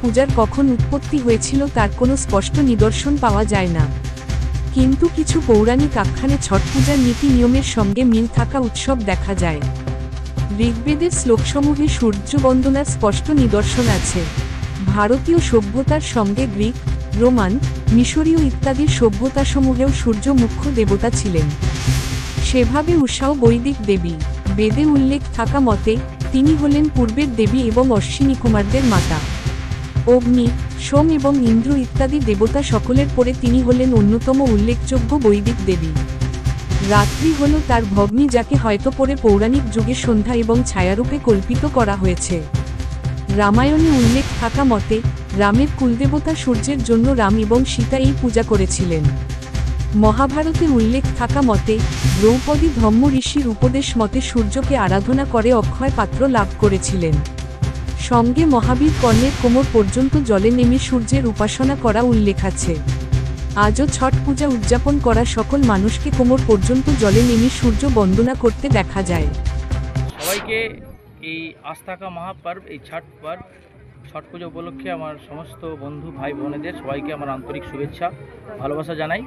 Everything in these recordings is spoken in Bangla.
পূজার কখন উৎপত্তি হয়েছিল তার কোনো স্পষ্ট নিদর্শন পাওয়া যায় না। কিন্তু কিছু পৌরাণিক আখ্যানে ছট পূজার নীতি নিয়মের সঙ্গে মিল থাকা উৎসব দেখা যায়। ঋগ্বেদের শ্লোকসমূহে সূর্য বন্দনার স্পষ্ট নিদর্শন আছে। ভারতীয় সভ্যতার সঙ্গে গ্রিক, রোমান, মিশরীয় ইত্যাদির সভ্যতাসমূহেও সূর্য মুখ্য দেবতা ছিলেন। সেভাবে উষাও বৈদিক দেবী। বেদে উল্লেখ থাকা মতে তিনি হলেন পূর্বের দেবী এবং অশ্বিনী কুমারদের মাতা। অগ্নি, সোম এবং ইন্দ্র ইত্যাদি দেবতা সকলের পরে তিনি হলেন অন্যতম উল্লেখযোগ্য বৈদিক দেবী। রাত্রি হল তার ভগ্নী যাকে হয়তো পরে পৌরাণিক যুগে সন্ধ্যা এবং ছায়ারূপে কল্পিত করা হয়েছে। রামায়ণে উল্লেখ থাকা মতে, রামের কুলদেবতা সূর্যের জন্য রাম এবং সীতা এই পূজা করেছিলেন। মহাভারতে উল্লেখ থাকা মতে, দ্রৌপদী ধম্ম ঋষির উপদেশ মতে সূর্যকে আরাধনা করে অক্ষয় পাত্র লাভ করেছিলেন। সঙ্গে মহাবীর কর্ণের কোমর পর্যন্ত জলে নেমে সূর্যের উপাসনা করা উল্লেখ আছে। আজও ছট পূজা উদযাপন করা সকল মানুষকে কোমর পর্যন্ত জলে নেমে সূর্য বন্দনা করতে দেখা যায়। সবাইকে এই আস্থা কা মহাপর্ব, এই ছট পর্ব ছট পুজো উপলক্ষে আমার সমস্ত বন্ধু, ভাই, বোনেদের সবাইকে আমার আন্তরিক শুভেচ্ছা, ভালোবাসা জানাই।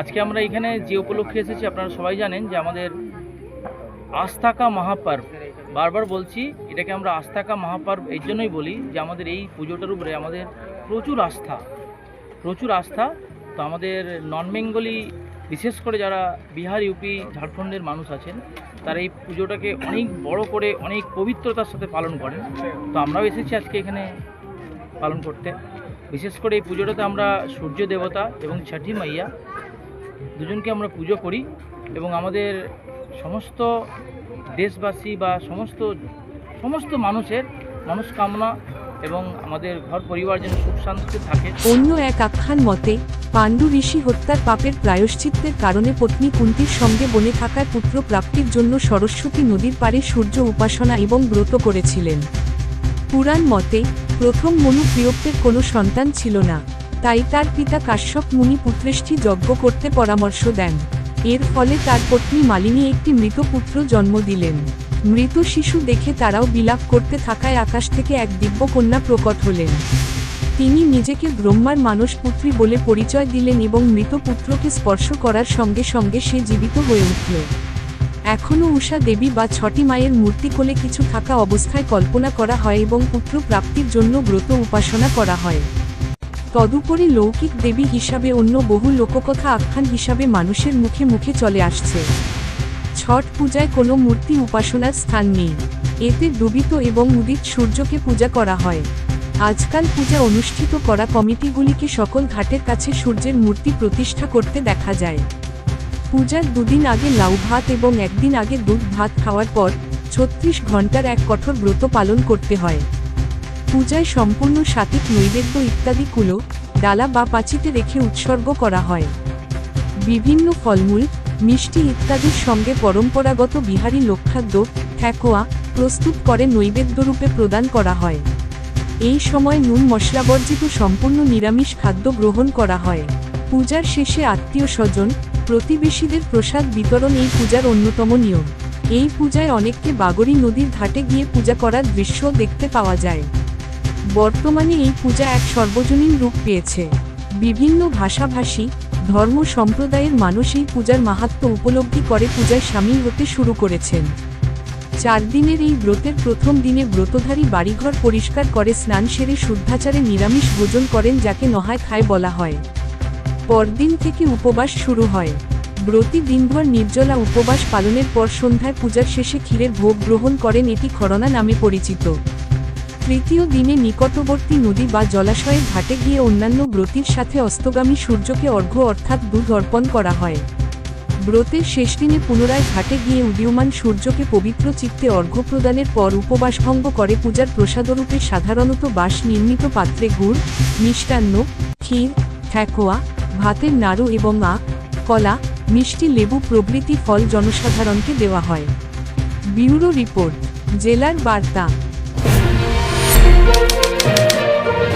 আজকে আমরা এখানে যে উপলক্ষে এসেছি, আপনারা সবাই জানেন যে আমাদের আস্থা কা মহাপর্ব। বারবার বলছি, এটাকে আমরা আস্থা কা মহাপর্ব এই জন্যই বলি যে আমাদের এই পুজোটার উপরে আমাদের প্রচুর আস্থা প্রচুর আস্থা। তো আমাদের নন বেঙ্গলি বিশেষ করে যারা বিহার ইউপি ঝাড়খণ্ডের মানুষ আছেন, তারা এই পুজোটাকে অনেক বড় করে, অনেক পবিত্রতার সাথে পালন করেন। তো আমরাও এসেছি আজকে এখানে পালন করতে। বিশেষ করে এই পুজোটাতে আমরা সূর্য দেবতা এবং ছাঠি মাইয়া দুজনকে আমরা পুজো করি এবং আমাদের সমস্ত দেশবাসী বা সমস্ত সমস্ত মানুষের মনস্কামনা এবং আমাদের ঘর পরিবার যেন সুখ শান্তিতে থাকে। অন্য এক আখ্যান মতে, পাণ্ডু ঋষি হত্যার পাপের প্রায়শ্চিত্তের কারণে পত্নী কুন্তির সঙ্গে বনে থাকায় পুত্র প্রাপ্তির জন্য সরস্বতী নদীর পাড়ে সূর্য উপাসনা এবং ব্রত করেছিলেন। পুরাণ মতে, প্রথম মনু প্রিয়ত্বের কোনো সন্তান ছিল না, তাই তার পিতা কাশ্যপ মুনি পুত্রেষ্টি যজ্ঞ করতে পরামর্শ দেন। এর ফলে তার পত্নী মালিনী একটি মৃত পুত্র জন্ম দিলেন। মৃত শিশু দেখে তারাও বিলাপ করতে থাকায় আকাশ থেকে এক দিব্য কন্যা প্রকট হলেন। তিনি নিজেকে ব্রহ্মার মানসপুত্রী বলে পরিচয় দিলেন এবং মৃত পুত্রকে স্পর্শ করার সঙ্গে সঙ্গে সে জীবিত হয়ে উঠল। এখনও উষা দেবী বা ছটি মায়ের মূর্তি কোলে কিছু থাকা অবস্থায় কল্পনা করা হয় এবং পুত্র প্রাপ্তির জন্য ব্রত উপাসনা করা হয়। তদুপরি লৌকিক দেবী হিসাবে অন্য বহু লোককথা আখ্যান হিসাবে মানুষের মুখে মুখে চলে আসছে। ছট পূজায় কোনো মূর্তি উপাসনার স্থান নেই। এতে ডুবিত এবং উদিত সূর্যকে পূজা করা হয়। আজকাল পূজা অনুষ্ঠিত করা কমিটিগুলিকে সকল ঘাটের কাছে সূর্যের মূর্তি প্রতিষ্ঠা করতে দেখা যায়। পূজার দুদিন আগে লাউ ভাত এবং একদিন আগে দুধ ভাত খাওয়ার পর ছত্রিশ ঘণ্টার এক কঠোর ব্রত পালন করতে হয়। পূজায় সম্পূর্ণ সাতিক নৈবেদ্য ইত্যাদি কুলো, ডালা বা পাচিতে রেখে উৎসর্গ করা হয়। বিভিন্ন ফলমূল মিষ্টি ইত্যাদির সঙ্গে পরম্পরাগত বিহারি লক্ষাদ্য ঠেকোয়া, প্রস্তুত করে নৈবেদ্যরূপে প্রদান করা হয়। এই সময় নুন মশলাবর্জিত সম্পূর্ণ নিরামিষ খাদ্য গ্রহণ করা হয়। পূজার শেষে আত্মীয় স্বজন, প্রতিবেশীদের প্রসাদ বিতরণ এই পূজার অন্যতম নিয়ম। এই পূজায় অনেককে বাগরি নদীর ঘাটে গিয়ে পূজা করার দৃশ্য দেখতে পাওয়া যায়। বর্তমানে এই পূজা এক সর্বজনীন রূপ পেয়েছে। বিভিন্ন ভাষাভাষী, ধর্ম সম্প্রদায়ের মানুষ এই পূজার মাহাত্ম্য উপলব্ধি করে পূজায় সামিল হতে শুরু করেছেন। চার দিনের এই ব্রতের প্রথম দিনে ব্রতধারী বাড়িঘর পরিষ্কার করে স্নান সেরে শুদ্ধাচারে নিরামিষ ভোজন করেন যাকে নহায় খায় বলা হয়। পরদিন থেকে উপবাস শুরু হয়। ব্রতী দিনভর নির্জলা উপবাস পালনের পর সন্ধ্যায় পূজার শেষে ক্ষীরের ভোগ গ্রহণ করেন এটি খরনা নামে পরিচিত। তৃতীয় দিনে নিকটবর্তী নদী বা জলাশয়ের ঘাটে গিয়ে অন্যান্য ব্রতির সাথে অস্তগামী সূর্যকে অর্ঘ্য অর্থাৎ দুধ অর্পণ করা হয়। ব্রতের শেষ দিনে পুনরায় ঘাটে গিয়ে উদীয়মান সূর্যকে পবিত্র চিত্তে অর্ঘ্য প্রদানের পর উপবাস ভঙ্গ করে পূজার প্রসাদরূপে সাধারণত বাঁশ নির্মিত পাত্রে গুড়, মিষ্টান্ন, ক্ষীর, ঠেকোয়া, ভাতের নাড়ু এবং আখ, কলা, মিষ্টি লেবু প্রভৃতি ফল জনসাধারণকে দেওয়া হয়। ব্যুরো রিপোর্ট, জেলার বার্তা। Thank you.